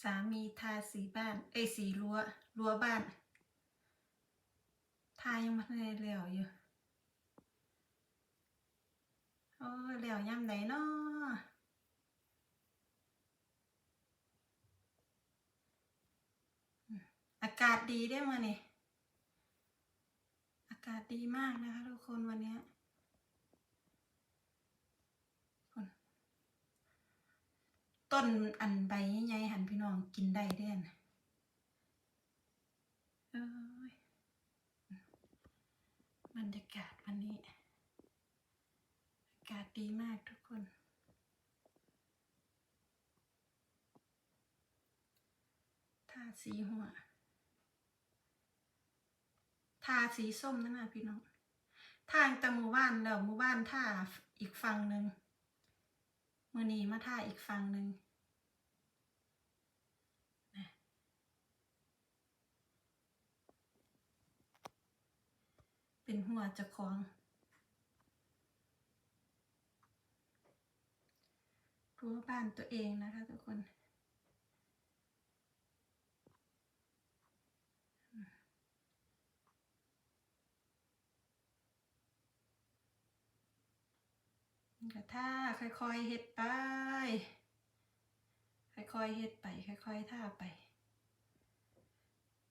สามีทาสีบ้าน เอ้สีรั้วรั้วบ้าน ทายังไม่ได้แล้วอยู่โอ้ยแล้วย่ำไหนเนาะอากาศดีได้มาเนี่ยอากาศดีมากนะคะทุกคนวันนี้ ต้นอันใบใหญ่ๆหันพี่น้องกินได้เด่นเอ้ยบรรยากาศวันนี้ อากาศดีมากทุกคนทาสีหัวทาสีส้มนั่นนะพี่น้องทางแต่หมู่บ้านแล้วหมู่บ้านท่าอีกฝั่งหนึ่งมือนีมาท่าอีกฝั่งหนึ่งนะเป็ นหัวจะคล้องรั้วบ้านตัวเองนะคะทุกคนก็ท่าค่อยๆเฮ็ดไป ค่อยๆเฮ็ดไป ค่อยๆท่าไป